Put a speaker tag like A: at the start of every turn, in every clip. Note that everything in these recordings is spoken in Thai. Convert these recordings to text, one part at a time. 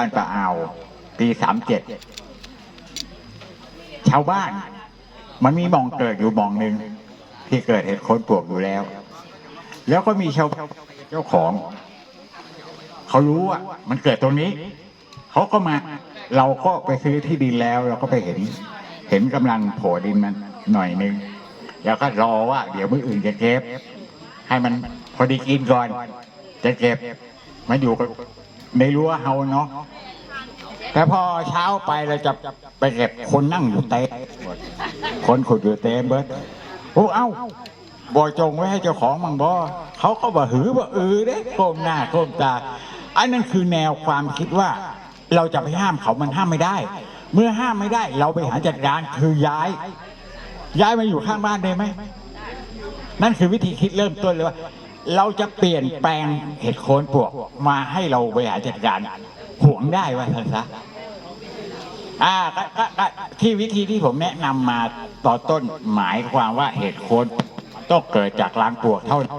A: บ้านป่าอ่าวปีสามเจ็ดชาวบ้าน มันมีมองเกิดอยู่มองหนึ่งที่เกิดเหตุคนปวกอยู่แล้ว แล้วก็มีชาวเจ้าของ เขารู้ว่ามันเกิดตรงนี้ เขาก็มา เราก็ไปซื้อที่ดินแล้ว เราก็ไปเห็น เห็นกำลังโผล่ดินมันหน่อยนึงแล้วก็รอว่า เดี๋ยวมืออื่นจะเก็บ ให้มันพอดีกินก่อน จะเก็บมันอยู่กับ ในรั้ว่าเฮาเนาะแต่พอเช้าไปเราจะไปเก็บคนนั่งอยู่เต็มคนขุดอยู่เต็มเบิดโอ้เอ้าบ่จงไว้ให้เจ้าของมังบ่เขาก็บ่หือบ่อือเด้ก้มหน้าก้มตาอันนั้นคือแนวความคิดว่า เราจะไปห้ามเขามันห้ามไม่ได้ เมื่อห้ามไม่ได้ เราไปหาจัดการคือย้าย ย้ายมาอยู่ข้างบ้านได้ไหมนั่นคือวิธีคิดเริ่มต้นเลยว่า เราจะเปลี่ยนแปลงเห็ดโคนปลวกมาให้เราบริหารจัดการห่วงได้ว่าท่านซะอ่าที่วิธีที่ผมแนะนำมาต่อต้นหมายความว่าเห็ดโคนต้องเกิดจากรางปลวกเท่านั้น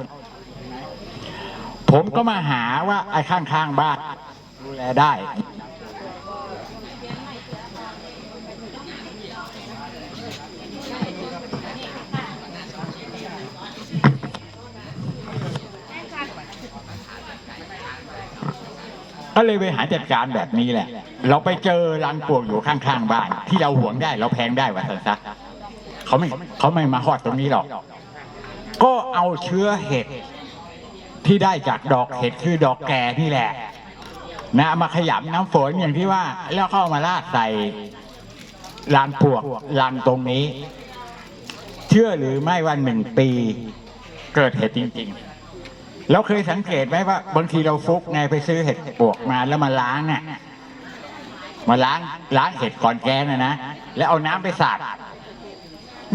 A: ผมก็มาหาว่าไอ้ข้างๆบ้านดูแลได้ ก็เลยไปหาจัดการแบบนี้แหละ เราไปเจอรังปลวกอยู่ข้างๆบ้าน ที่เราหวงได้เราแพงได้ว่าสันซะเขาไม่เขาไม่มาหอดตรงนี้หรอก ก็เอาเชื้อเห็ดที่ได้จากดอกเห็ดคือดอกแก่นี่แหละ นะมาขยำน้ำฝนอย่างที่ว่า แล้วเข้ามาราดใส่รังปลวกรังตรงนี้ เชื่อหรือไม่ว่าหนึ่งปี เกิดเห็ดจริง ๆ เราเคยสังเกตไหมว่า บางทีเราฟุกไงไปซื้อเห็ดปวกมาแล้วมาล้างเนี่ยมาล้างล้างเห็ดก่อนแกนะนะแล้วเอาน้ำไปสาด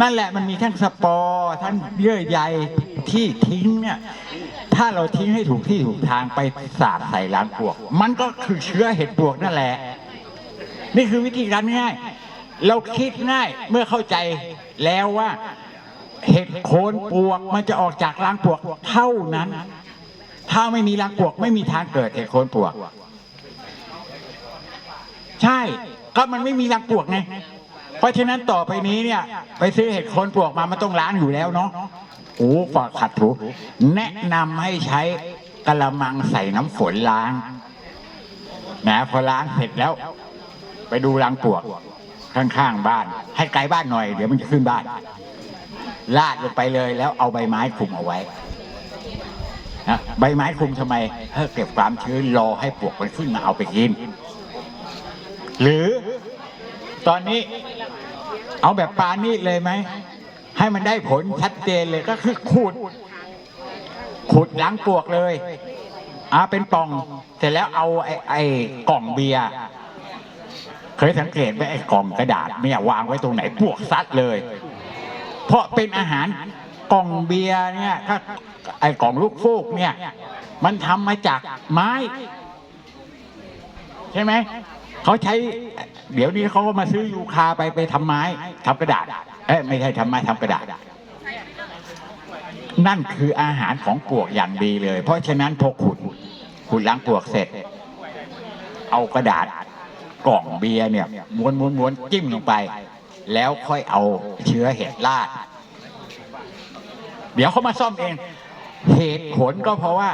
A: นั่นแหละมันมีทั้งสปอร์ทั้งเยื่อใยที่ทิ้งเนี่ย ถ้าเราทิ้งให้ถูกที่ถูกทางไปสาดใส่ล้างปวก มันก็คือเชื้อเห็ดปวกนั่นแหละ นี่คือวิธีการง่าย เราคิดง่ายเมื่อเข้าใจแล้วว่าเห็ดโคนปวกมันจะออกจากรังปวกเท่านั้น ถ้าไม่มีรังปวกไม่มีทางเกิดเห็ดโคนปวก ใช่ ก็มันไม่มีรังปวกไง เพราะฉะนั้นต่อไปนี้เนี่ย ไปซื้อเห็ดโคนปวกมามันต้องล้างอยู่แล้วเนาะโอ้ฝากขัดถูแนะนำให้ใช้กระมังใส่น้ำฝนล้างนะพอล้างเสร็จแล้ว ไปดูรังปวก ข้างๆบ้าน ให้ไกลบ้านหน่อย เดี๋ยวมันจะขึ้นบ้านลาดลงไปเลยแล้วเอาใบไม้คลุมเอาไว้ นะใบไม้คลุมทำไมเพื่อเก็บความชื้นรอให้ปลวกมันขึ้นมาเอาไปกิน หรือตอนนี้เอาแบบปานี่เลยไหม ให้มันได้ผลชัดเจนเลยก็คือขุดขุดล้างปลวกเลยอ่าเป็นป่อง เสร็จแล้วเอาไอ้ไอ้กล่องเบียร์เคยสังเกตไหมไอ้กล่องกระดาษเนี่ยวางไว้ตรงไหนปลวกซัดเลย เพราะเป็นอาหาร กล่องเบียร์เนี่ยถ้าไอ้กล่องลูกฟูกเนี่ย มันทำมาจากไม้ ใช่ไหมเขาใช้ เดี๋ยวนี้เขาก็มาซื้อยูคาไปไปทำไม้ทำกระดาษเอ้ยไม่ใช่ทำไม้ทำกระดาษนั่นคืออาหารของปลวกอย่างดีเลย เพราะฉะนั้นพอขุดขุดล้างปลวกเสร็จ เอากระดาษกล่องเบียร์เนี่ยม้วนม้วนม้วนจิ้มลงไป แล้วค่อยเอาเชื้อเห็ดราด เดี๋ยวเขามาซ่อมเอง เหตุผลก็เพราะว่า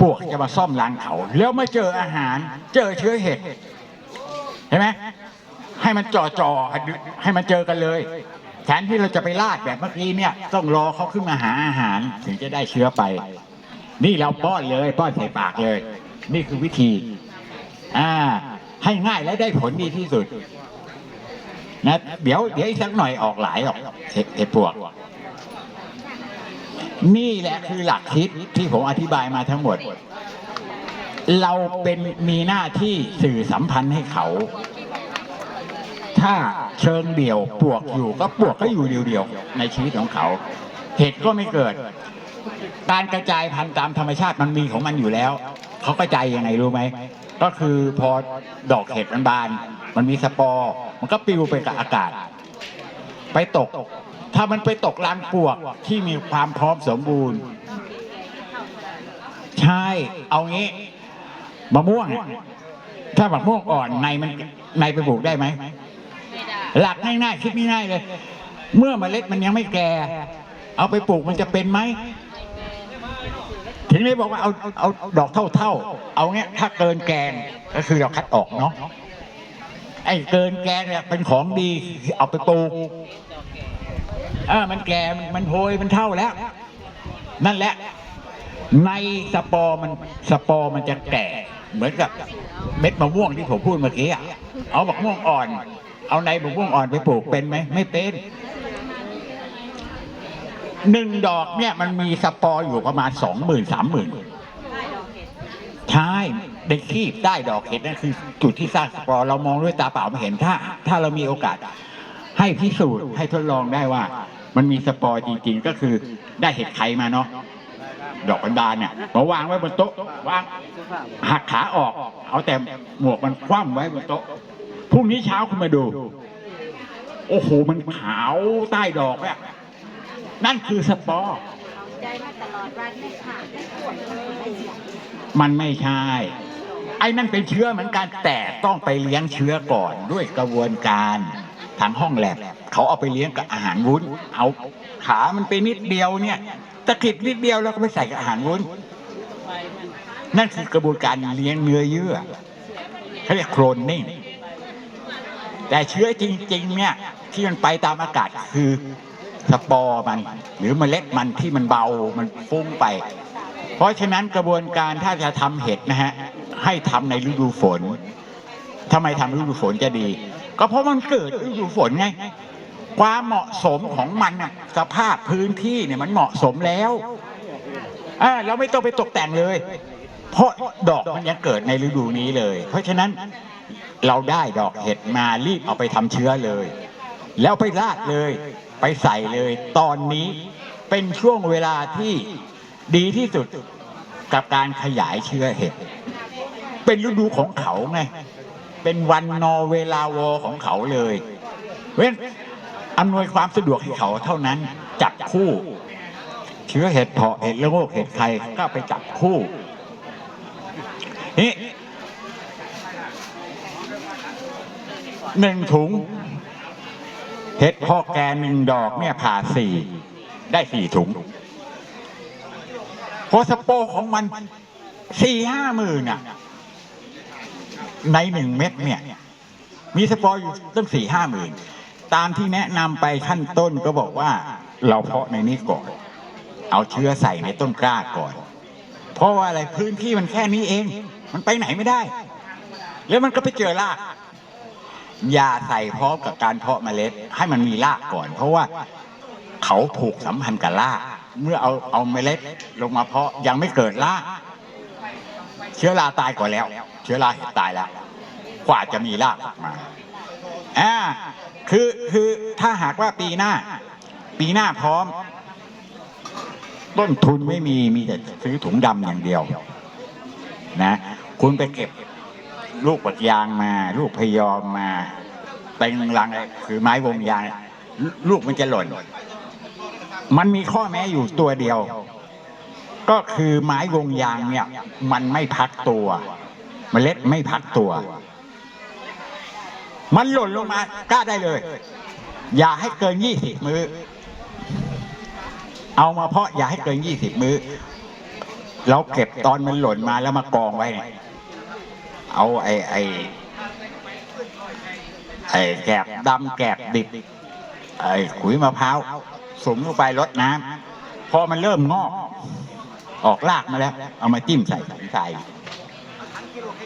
A: ปวกจะมาซ่อมรังเขาแล้วมาเจออาหาร เจอเชื้อเห็ดเห็นไหมให้มันจ่อจ่อให้มันเจอกันเลยแทนที่เราจะไปลาดแบบเมื่อกี้เนี่ยต้องรอเขาขึ้นมาหาอาหาร ถึงจะได้เชื้อไป นี่เราป้อนเลยป้อนใส่ปากเลย นี่คือวิธี อ่า ให้ง่ายและได้ผลดีที่สุดนะเดี๋ยวเดี๋ยวอีกสักหน่อยออกหลายหรอกเห็ดเห็ดปวก นี่แหละคือหลักคิดที่ผมอธิบายมาทั้งหมด เราเป็นมีหน้าที่สื่อสัมพันธ์ให้เขา ถ้าเชิงเดี่ยวปวกอยู่ก็ปวกก็อยู่เดียวๆในชีวิตของเขา เห็ดก็ไม่เกิด การกระจายพันธุ์ตามธรรมชาติมันมีของมันอยู่แล้วเขากระจายยังไงรู้ไหมก็คือพอดอกเห็ดมันบาน มันมีสปอร์มันก็ปลิวไปกับอากาศ ไปตก ถ้ามันไปตกรังปลวกที่มีความพร้อมสมบูรณ์ ใช่เอางี้มะม่วงเนี่ยถ้าบักม่วงอ่อนในมันในไปปลูกได้ไหม
B: ไม่ได้
A: หลักง่ายๆคิดง่ายๆเลย เมื่อเมล็ดมันยังไม่แก่ เอาไปปลูกมันจะเป็นไหมถึงได้บอกว่าเอาเอาเอาดอกเท่าๆเอาเงี้ยถ้าเกินแกงก็คือเราคัดออกเนาะไอ้เกินแกงเนี่ยเป็นของดีเอาไปปลูก เออมันแก่มันโหยมันเท่าแล้ว นั่นแหละ ในสปอร์มันสปอร์มันจะแก่เหมือนกับเม็ดมะม่วงที่ผมพูดเมื่อกี้อะเอามะม่วงอ่อน เอาในมะม่วงอ่อนไปปลูกเป็นไหมไม่เป็นหนึ่งดอกเนี่ยมันมีสปอร์อยู่ประมาณสองหมื่นสามหมื่น
B: ได้ดอกเห็ด
A: ใช่ได้คีบได้ดอกเห็ดนั่นคือจุดที่สร้างสปอร์เรามองด้วยตาเปล่าไม่เห็นถ้า ถ้าเรามีโอกาส ให้พิสูจน์ให้ทดลองได้ว่า มันมีสปอร์จริงๆก็คือได้เห็ดไข่มาเนาะดอกบันดาลเนี่ยมาวางไว้บนโต๊ะวางหักขาออก เอาแต่หมวกมันคว่ำไว้บนโต๊ะพรุ่งนี้เช้าคุณมาดู โอ้โหมันขาวใต้ดอกเนี่ยนั่นคือสปอร์
B: ใจมาตลอดวันไม่ขาดไม่ปวดไม่เสีย
A: มันไม่ใช่ ไอ้นั่นเป็นเชื้อเหมือนกันแต่ต้องไปเลี้ยงเชื้อก่อนด้วยกระบวนการ ทางห้องแลบเขาเอาไปเลี้ยงกับอาหารวุ้น เอาขามันไปนิดเดียวเนี่ยตะกิดนิดเดียวแล้วก็ไปใส่กับอาหารวุ้น นั่นคือกระบวนการเลี้ยงเนื้อเยื่อเขาเรียกโครนนิ่งแต่เชื้อจริง ๆ เนี่ย ที่มันไปตามอากาศคือสปอร์มัน หรือเมล็ดมันที่มันเบามันฟุ้งไป เพราะฉะนั้นกระบวนการถ้าจะทำเห็ดนะฮะให้ทำในฤดูฝนทำไมทำฤดูฝนจะดี ก็เพราะมันเกิดฤดูฝนไง ความเหมาะสมของมันน่ะสภาพพื้นที่เนี่ยมันเหมาะสมแล้วอ่าเราไม่ต้องไปตกแต่งเลย เพราะดอกมันยังเกิดในฤดูนี้เลย เพราะฉะนั้นเราได้ดอกเห็ดมารีบเอาไปทำเชื้อเลย แล้วไปราดเลย ไปใส่เลย ตอนนี้เป็นช่วงเวลาที่ดีที่สุดกับการขยายเชื้อเห็ด เป็นฤดูของเขาไง เป็นวันนอเวลาวอของเขาเลย เว้นอำนวยความสะดวกให้เขาเท่านั้น จับคู่เชื้อเห็ดเพาะเห็ดละโงกเห็ดไข่ก็ไปจับคู่นี่หนึ่งถุง เห็ดพาะแกหนึ่งดอกเนี่ยผ่าสี่ได้สี่ถุงเพราะสโปของมันสี่ห้าหมื่นอะ ในหนึ่งเม็ดเนี่ย มีสปอร์อยู่ตั้งสี่ห้าหมื่นตามที่แนะนำไปขั้นต้นก็บอกว่า เราเพาะในนี้ก่อน เอาเชื้อใส่ในต้นกล้าก่อน เพราะว่าอะไรพื้นที่มันแค่นี้เอง มันไปไหนไม่ได้ แล้วมันก็ไปเจอรากอย่าใส่พร้อมกับการเพาะเมล็ด ให้มันมีรากก่อน เพราะว่าเขาผูกสัมพันธ์กับราก เมื่อเอาเอาเมล็ดลงมาเพาะยังไม่เกิดรากเชื้อราตายก่อนแล้ว เชื้อราเห็ดตายแล้วกว่าจะมีรากออกมาอ่าคือคือถ้าหากว่าปีหน้า ปีหน้าพร้อม ต้นทุนไม่มีมีแต่ซื้อถุงดำอย่างเดียว นะ คุณไปเก็บลูกปัดยางมา ลูกพยอมมาเป็นลังคือไม้วงยางลูกมันจะหล่น มันมีข้อแม้อยู่ตัวเดียว ก็คือไม้วงยางเนี่ย มันไม่พักตัว เมล็ดไม่พักตัว มันหล่นลงมากล้าได้เลย อย่าให้เกินยี่สิบมือเอามาเพาะอย่าให้เกินยี่สิบมือเราเก็บตอนมันหล่นมาแล้วมากองไว้เนี่ยเอาไอ้ไอ้ไอ้แกบดำแกบดิบไอ้ขุยมะพร้าวสมลงไปรดน้ำพอมันเริ่มงอก ออกรากมาแล้ว เอามาจิ้มใส่ถุงใส่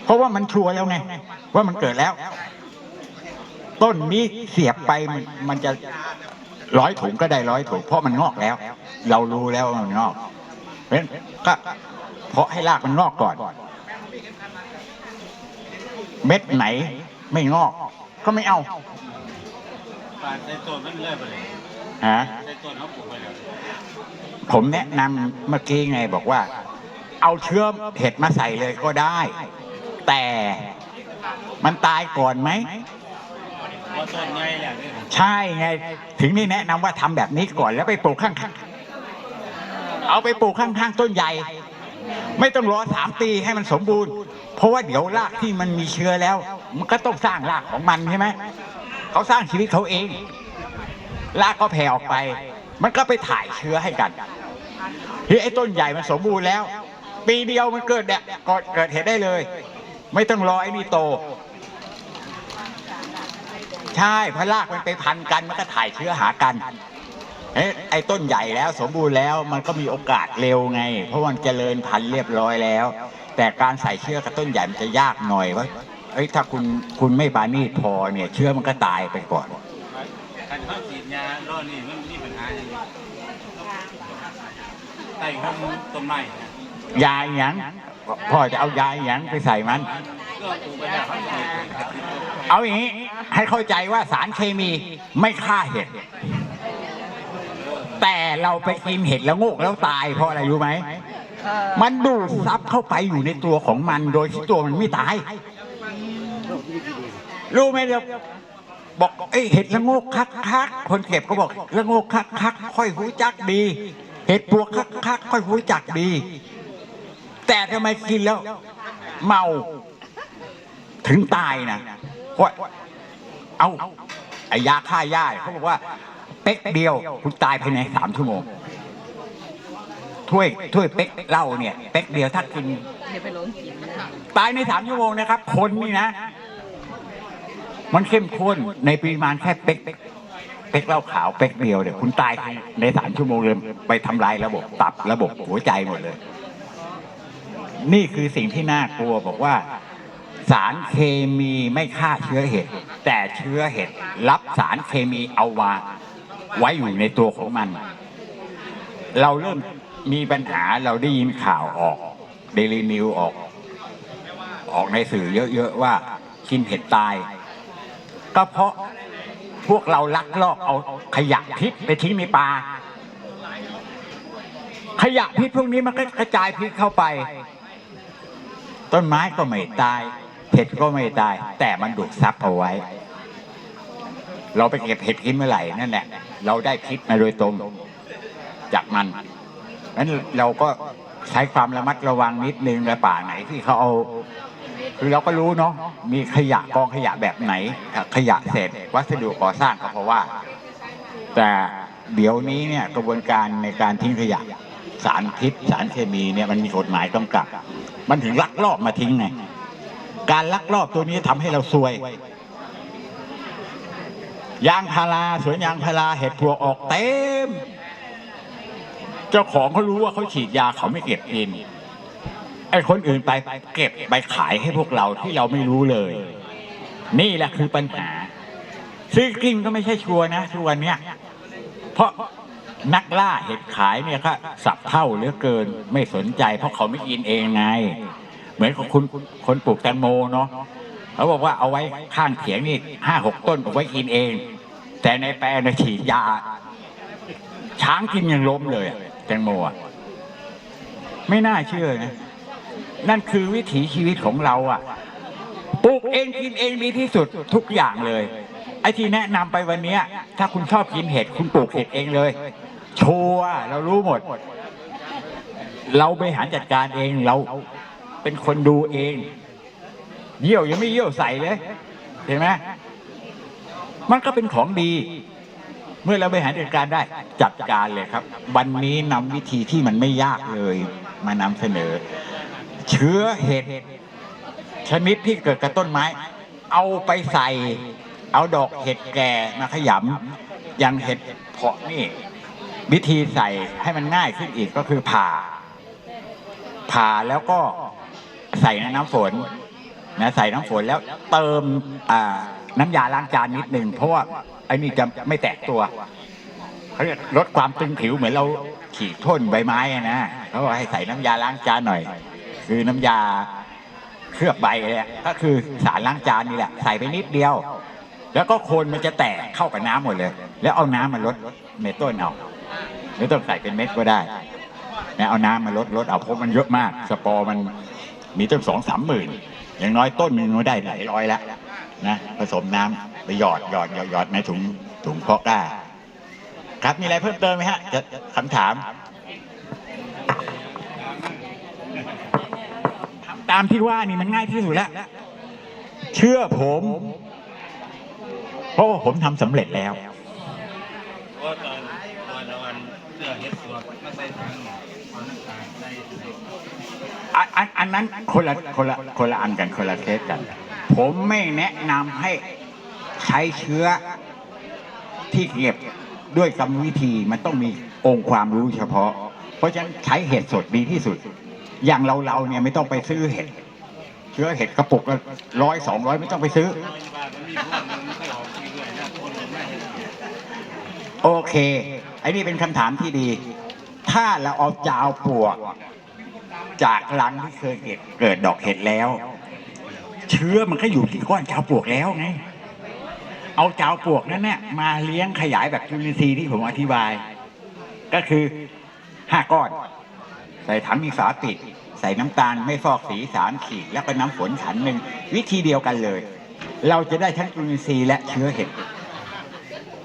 A: เพราะว่ามันชัวร์แล้วไงว่ามันเกิดแล้ว ต้นนี้เสียบไปมันมันจะร้อยถุงก็ได้ร้อยถุงเพราะมันงอกแล้ว เรารู้แล้วมันงอกเพราะฉะนั้นก็เพาะให้รากมันงอกก่อน เม็ดไหนไม่งอก ก็ไม่เอา
C: ในต้นมันเลื่อยไปเลย
A: ฮะ
C: ในต้นเขาปลูกไปเลย
A: ผมแนะนำเมื่อกี้ไงบอกว่า เอาเชื้อเห็ดมาใส่เลยก็ได้ แต่มันตายก่อนไหม
C: ใช่
A: ไง ถึงนี่แนะนำว่าทำแบบนี้ก่อนแล้วไปปลูกข้างๆเอาไปปลูกข้างๆต้นใหญ่ ไม่ต้องรอสามปีให้มันสมบูรณ์ เพราะว่าเดี๋ยวรากที่มันมีเชื้อแล้ว มันก็ต้องสร้างรากของมันใช่ไหมเขาสร้างชีวิตเขาเองรากก็แผ่ออกไป มันก็ไปถ่ายเชื้อให้กันที่ไอ้ต้นใหญ่มันสมบูรณ์แล้ว ปีเดียวมันเกิดเนี่ยก็เกิดเหตุได้เลย ไม่ต้องรอไอ้นี่โต ใช่เพราะรากมันไปพันกันมันก็ถ่ายเชื้อหากันเอ้ยไอ้ต้นใหญ่แล้วสมบูรณ์แล้วมันก็มีโอกาสเร็วไง เพราะมันเจริญพันธุ์เรียบร้อยแล้ว แต่การใส่เชื้อกับต้นใหญ่มันจะยากหน่อยว่าเอ้ยถ้าคุณคุณไม่ปานีตพอเนี่ย เชื้อมันก็ตายไปก่อน
C: การเข้าฉีดยาโรคนี่มันมีปัญหาอย่างนี้ไต่ห้องต้นไม้นะ
A: ยาหยัง พ่อจะเอายาหยังไปใส่มัน
C: เอา
A: อย่างนี้ให้เข้าใจว่าสารเคมีไม่ฆ่าเห็ด แต่เราไปกินเห็ดแล้วงกแล้วตายเพราะอะไรรู้ไหม มันดูดซับเข้าไปอยู่ในตัวของมันโดยที่ตัวมันไม่ตาย รู้ไหมเดี๋ยวบอกเอ้เห็ดละโงกคักคักคนเก็บก็บอกละโงกคักคักค่อยหูจักดี เห็ดปวกคักคักค่อยหูจักดี แต่ทำไมกินแล้ว เมาถึงตายนะเพราะเอาไอยาฆ่าหญ้าเขาบอกว่า เป๊กเดียวคุณตายภายในสามชั่วโมงถ้วยถ้วยเป๊กเหล้าเนี่ยเป๊กเดียวถ้ากินตายในสามชั่วโมงนะครับ คนนี่นะ มันเข้มข้นในปริมาณแค่เป๊กเป๊กเหล้าขาวเป๊กเดียวเนี่ยคุณตายในสามชั่วโมงเลยไปทำลายระบบตับระบบหัวใจหมดเลย นี่คือสิ่งที่น่ากลัวบอกว่า สารเคมีไม่ฆ่าเชื้อเห็ดแต่เชื้อเห็ดรับสารเคมีเอามาไว้อยู่ในตัวของมัน เราเริ่มมีปัญหาเราได้ยินข่าวออกเดลีนิวออก ออกในสื่อเยอะ ๆ ว่ากินเห็ดตาย ก็เพราะพวกเราลักลอบเอาขยะพิษไปทิ้งในป่าขยะพิษพวกนี้มันก็กระจายพิษเข้าไป ต้นไม้ก็ไม่ตายเห็ดก็ไม่ตาย แต่มันดูดซับเอาไว้ เราไปเก็บเห็ดกินเมื่อไหร่นั่นแหละเราได้พิษมาโดยตรงจากมันนั้นเราก็ใช้ความระมัดระวังนิดนึงในป่าไหนที่เขาเอาคือเราก็รู้เนาะมีขยะกองขยะแบบไหน ขยะเศษวัสดุก่อสร้างก็เพราะว่า แต่เดี๋ยวนี้เนี่ยกระบวนการในการทิ้งขยะ สารพิษสารเคมีเนี่ยมันมีกฎหมายกำกับ มันถึงลักลอบมาทิ้งไงการลักลอบตัวนี้ทำให้เราซวย ยางพาราสวนยางพาราเห็ดพวกออกเต็ม เจ้าของเขารู้ว่าเขาฉีดยาเขาไม่เก็บเองไอ้คนอื่นไปเก็บไปขายให้พวกเราที่เราไม่รู้เลย นี่แหละคือปัญหา ซื้อกินก็ไม่ใช่ชัวนะทุกวันเนี้ยเพราะ นักล่าเห็ดขายเนี่ยก็สับเท่าเหลือเกิน ไม่สนใจ เพราะเขาไม่กินเองไง เหมือนของคุณคนปลูกแตงโมเนาะเขาบอกว่าเอาไว้ข้างเถียงนี่ห้าหกต้นเอาไว้กินเอง แต่ในแปลงนะฉีดยา ช้างกินยังล้มเลยแตงโมอะไม่น่าเชื่อนะนั่นคือวิถีชีวิตของเราอะปลูกเองกินเองดีที่สุดทุกอย่างเลยไอ้ที่แนะนำไปวันเนี้ยถ้าคุณชอบกินเห็ดคุณปลูกเห็ดเองเลย ชัวร์เรารู้หมด เราบริหารจัดการเองเราเป็นคนดูเอง เยี่ยวยังไม่เยี่ยวใส่เลยเห็นไหมมันก็เป็นของดี เมื่อเราบริหารจัดการได้ จัดการเลยครับ วันนี้นำวิธีที่มันไม่ยากเลยมานำเสนอ เชื้อเห็ดชนิดที่เกิดกับต้นไม้ เอาไปใส่ เอาดอกเห็ดแก่มาขยำอย่างเห็ดเพาะนี่ วิธีใส่ให้มันง่ายขึ้นอีกก็คือผ่า ผ่าแล้วก็ใส่ในน้ำฝนนะใส่น้ำฝนแล้วเติมน้ำยาล้างจานนิดหนึ่งเพราะว่าไอ้นี่จะไม่แตกตัวเขาเรียกลดความตึงผิวเหมือนเราขีดพ่นใบไม้นะเขาบอกให้ใส่น้ำยาล้างจานหน่อย คือน้ำยาเคลือบใบเลยก็คือสารล้างจานนี่แหละใส่ไปนิดเดียว แล้วก็โคนมันจะแตกเข้ากับน้ำหมดเลย แล้วเอาน้ำมาลดเมต้นเอา หรือต้องใส่เป็นเม็ดก็ได้นะเอาน้ำมาลดลดเอาเพราะมันเยอะมาก สปอร์มันมีตั้งสองสามหมื่นอย่างน้อยต้นหนึงก็ได้หลายร้อยแล้วนะผสมน้ำไปหยอดหยอดหยอดหยอดในถุงถุงเพาะกล้าครับมีอะไรเพิ่มเติมไหมฮะจะคำถามตามที่ว่านี่มันง่ายที่สุดแล้ว เชื่อผม เพราะว่าผมทำสำเร็จแล้ว
C: เราอันเสื้อเฮ็ดตัวมาใส่ถังเอาน้ำตาลใส่ใส่
A: อันอันอันนั้นคนละคนละคนละอันกันคนละเคสกัน ผมไม่แนะนำให้ใช้เชื้อที่เก็บด้วยกรรมวิธีมันต้องมีองค์ความรู้เฉพาะ เพราะฉะนั้นใช้เห็ดสดดีที่สุด อย่างเราเราเนี่ยไม่ต้องไปซื้อเห็ด เชื้อเห็ดกระปุกละร้อยสองร้อยไม่ต้องไปซื้อ
C: โรงพยาบาลมันมีพวกนึงไม่ออกเรื่อยๆนะคนมัน ไอ้
A: นี่เป็นคำถามที่ดี ถ้าเราเอาจาวปวก จากรังที่เคยเกิดเกิดดอกเห็ดแล้ว เชื้อมันก็อยู่ที่ก้อนจาวปวกแล้วไงเอาจาวปวกนั้นเนี่ยมาเลี้ยงขยายแบบจุลินทรีย์ที่ผมอธิบาย ก็คือห้าก้อน ใส่ถังมีฝาปิด ใส่น้ำตาลไม่ฟอกสีสามขีดแล้วก็น้ำฝนขันหนึ่งวิธีเดียวกันเลย เราจะได้ทั้งจุลินทรีย์และเชื้อเห็ด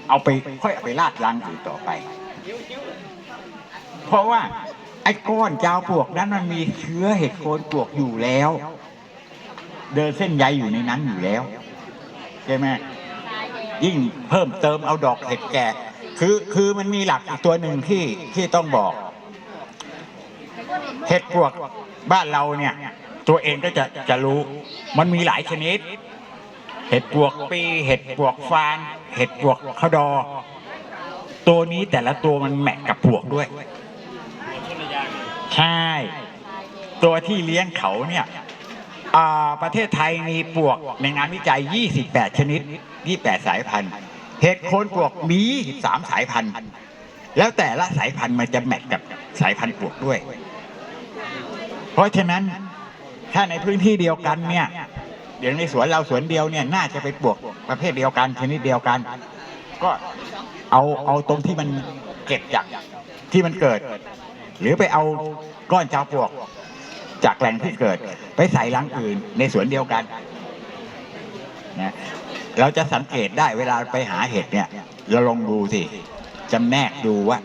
A: เอาไปค่อยไปลาดรังอื่นต่อไป เพราะว่า ไอ้ก้อนจาวปลวกนั้นมันมีเชื้อเห็ดโคนปลวกอยู่แล้ว เดินเส้นใยอยู่ในนั้นอยู่แล้วใช่ไหมยิ่งเพิ่มเติมเอาดอกเห็ดแก่คือคือมันมีหลักอีกตัวหนึ่งที่ที่ต้องบอก เห็ดปลวกบ้านเราเนี่ย ตัวเองก็จะจะรู้ มันมีหลายชนิด เห็ดปลวกปีเห็ดปลวกฟานเห็ดปลวกขดอ ตัวนี้แต่ละตัวมันแมทกับปลวกด้วย ใช่ ตัวที่เลี้ยงเขาเนี่ยอ่าประเทศไทยมีปลวกในงานวิจัย 28 ชนิด 28 สายพันธุ์เห็ดโคนปลวกมี 3 สายพันธุ์ แล้วแต่ละสายพันธุ์มันจะแมทกับสายพันธุ์ปลวกด้วย เพราะฉะนั้นถ้าในพื้นที่เดียวกันเนี่ย เดี๋ยวในสวนเราสวนเดียวเนี่ยน่าจะเป็นปลวกประเภทเดียวกันชนิดเดียวกัน ก็เอาเอาตรงที่มันเก็บจากที่มันเกิด หรือไปเอาก้อนจาวปลวกจากแหล่งที่เกิด ไปใส่รังอื่นในสวนเดียวกันนะเราจะสังเกตได้เวลาไปหาเห็ดเนี่ย เราลองดูสิจำแนกดูว่า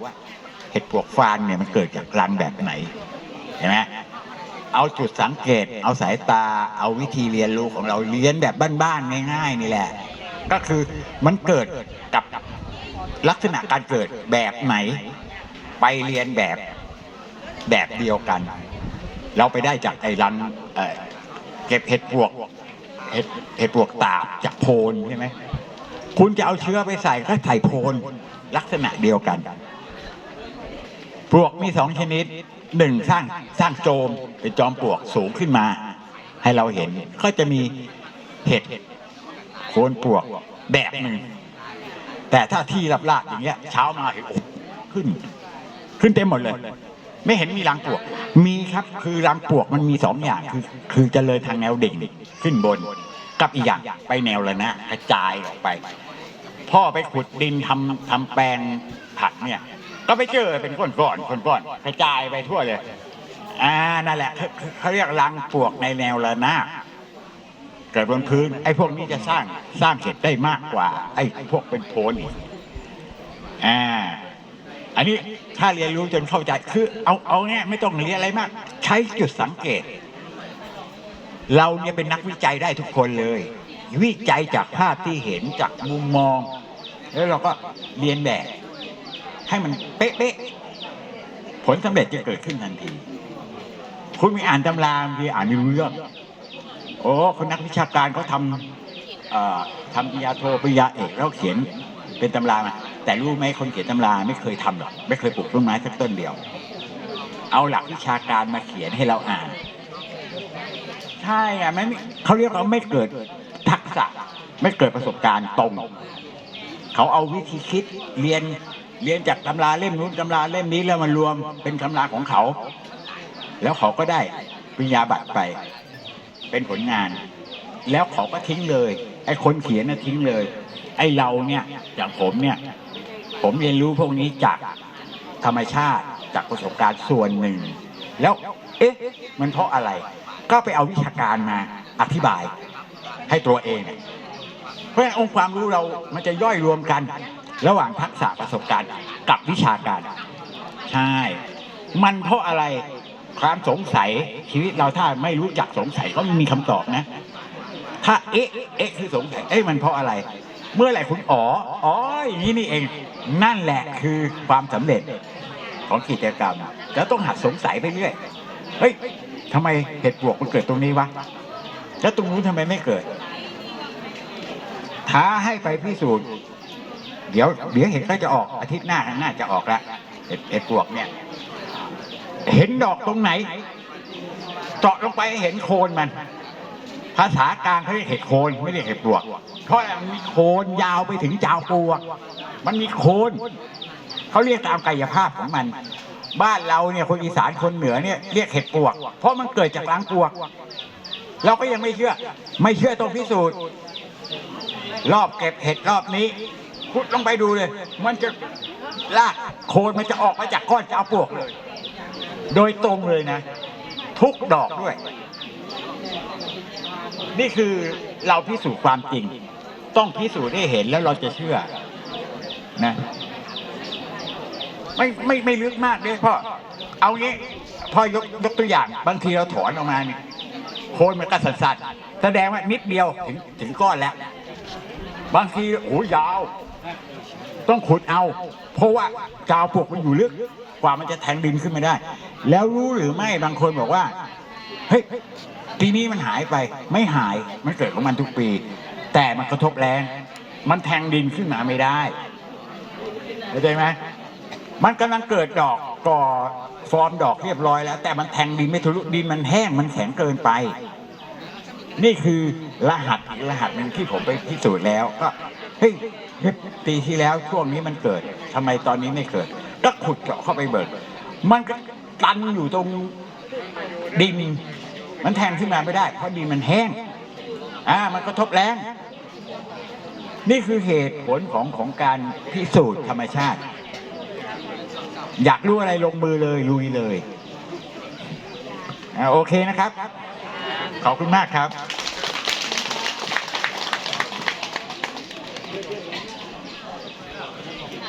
A: เห็ดปลวกฟางเนี่ยมันเกิดจากรังแบบไหนเห็นไหม เอาจุดสังเกต เอาสายตา เอาวิธีเรียนรู้ของเราเรียนแบบบ้านๆง่ายๆนี่แหละ ก็คือมันเกิดกับลักษณะการเกิดแบบไหน ไปเรียนแบบแบบเดียวกัน เราไปได้จากไอ้รังเก็บเห็ดปลวกเห็ดเห็ดปลวกตาบจากโพนใช่ไหมคุณจะเอาเชื้อไปใส่ก็ใส่โพนลักษณะเดียวกัน ปลวกมีสองชนิด หนึ่งสร้างสร้างโจมเป็นจอมปลวกสูงขึ้นมา ให้เราเห็นก็จะมีเห็ดโคนปลวกแบบหนึ่งแต่ถ้าที่รับลาดอย่างเงี้ย เช้ามาเห็นโอ้ขึ้น ขึ้นเต็มหมดเลย ไม่เห็นมีรังปลวก มีครับคือรังปลวกมันมีสองอย่างคือ คือจะเลยทางแนวดิ่งขึ้นบน กับอีกอย่างไปแนวระนากระจายออกไป พ่อไปขุดดินทำทำแปลงผักเนี่ย ก็ไปเจอเป็นก้อนก้อนก้อนก้อนกระจายไปทั่วเลย อ่านั่นแหละเขาเรียกรังปลวกในแนวระนาบเกิดบนพื้น ไอ้พวกนี้จะสร้างสร้างเห็ดได้มากกว่า ไอ้พวกเป็นโพนอ่า อันนี้ถ้าเรียนรู้จนเข้าใจคือเอาเอาเนี่ยไม่ต้องเรียนอะไรมาก ใช้จุดสังเกต เราเนี่ยเป็นนักวิจัยได้ทุกคนเลย วิจัยจากภาพที่เห็นจากมุมมอง แล้วเราก็เรียนแบบ ให้มันเป๊ะๆผลสำเร็จจะเกิดขึ้นทันที คุณมีอ่านตำราบางทีอ่านไม่รู้เรื่องโอ้คนนักวิชาการเขาทำอ่อทำปริญญาโทปริญญาเอกแล้วเขียนเป็นตำรามาแต่รู้ไหมคนเขียนตำราไม่เคยทำหรอกไม่เคยปลูกต้นไม้สักต้นเดียว เอาหลักวิชาการมาเขียนให้เราอ่าน ใช่อะไม่เขาเรียกว่าไม่เกิดทักษะ ไม่เกิดประสบการณ์ตรง เขาเอาวิธีคิดเรียน เรียนจากตำราเล่มนู้นตำราเล่มนี้แล้วมารวมเป็นตำราของเขา แล้วเขาก็ได้ปริญญาบัตรไป เป็นผลงาน แล้วเขาก็ทิ้งเลย ไอ้คนเขียนน่ะทิ้งเลย ไอ้เราเนี่ยอย่างผมเนี่ย ผมเรียนรู้พวกนี้จากธรรมชาติจากประสบการณ์ส่วนหนึ่ง แล้วเอ๊ะ มันเพราะอะไร ก็ไปเอาวิชาการมาอธิบายให้ตัวเอง เพราะฉะนั้นองค์ความรู้เรามันจะย่อยรวมกัน ระหว่างทักษะประสบการณ์กับวิชาการ ใช่ มันเพราะอะไรความสงสัยชีวิตเราถ้าไม่รู้จักสงสัยก็ไม่มีคำตอบนะ ถ้าเอ๊ะเอ๊ะคือสงสัยเอ๊ะมันเพราะอะไร เมื่อไหร่คุณอ๋ออ๋ออย่างนี้นี่เอง นั่นแหละคือความสำเร็จของกิจกรรมแล้วต้องหัดสงสัยไปเรื่อยเฮ้ยทำไมเห็ดปวกมันเกิดตรงนี้วะแล้วตรงนู้นทำไมไม่เกิดท้าให้ไปพิสูจน์ เดี๋ยวเดี๋ยวเห็ดก็จะออกอาทิตย์หน้าน่าจะออกแล้วเห็ดเห็ดปวกเนี่ย เห็นดอกตรงไหน เจาะลงไปเห็นโคนมัน ภาษากลางเขาเรียกเห็ดโคนไม่เรียกเห็ดปลวก เพราะมันมีโคนยาวไปถึงจาวปลวก มันมีโคนเขาเรียกตามกายภาพของมัน บ้านเราเนี่ยคนอีสานคนเหนือเนี่ยเรียกเห็ดปลวก เพราะมันเกิดจากรังปลวก เราก็ยังไม่เชื่อ ไม่เชื่อต้องพิสูจน์รอบเก็บเห็ดรอบนี้ ขุดลงไปดูเลย มันจะลากโคนมันจะออกมาจากก้อนจาปลวกเลย โดยตรงเลยนะ ทุกดอกด้วย นี่คือเราพิสูจน์ความจริง ต้องพิสูจน์ให้เห็นแล้วเราจะเชื่อนะ ไม่ไม่ไม่ลึกมากเลยพ่อเอางี้พ่อยกยกตัวอย่าง บางทีเราถอนออกมาเนี่ยโคนมันก็สั่นๆแสดงว่านิดเดียวถึงถึงก้อนแล้ว บางทีโอ้ยาว ต้องขุดเอา เพราะว่าจาวปลวกมันอยู่ลึกกว่ามันจะแทงดินขึ้นมาได้ แล้วรู้หรือไม่บางคนบอกว่าเฮ้ยปีนี้มันหายไปไม่หายมันเกิดของมันทุกปี แต่มันกระทบแรงมันแทงดินขึ้นมาไม่ได้เข้าใจไหมมันกำลังเกิดดอกก่อฟอร์มดอกเรียบร้อยแล้ว แต่มันแทงดินไม่ทะลุดินมันแห้งมันแข็งเกินไป นี่คือรหัสอีกรหัสหนึ่งที่ผมไปพิสูจน์แล้วก็ เฮ้ยปีที่แล้วช่วงนี้มันเกิดทำไมตอนนี้ไม่เกิด ก็ขุดเจาะเข้าไปเบิกมันก็ตันอยู่ตรงดิน มันแทงขึ้นมาไม่ได้ เพราะดินมันแห้ง อ่า มันกระทบแรงนี่คือเหตุผลของของการพิสูจน์ธรรมชาติ อยากรู้อะไรลงมือเลยลุยเลย อ่าโอเคนะครับ ขอบคุณมากครับ Thank you.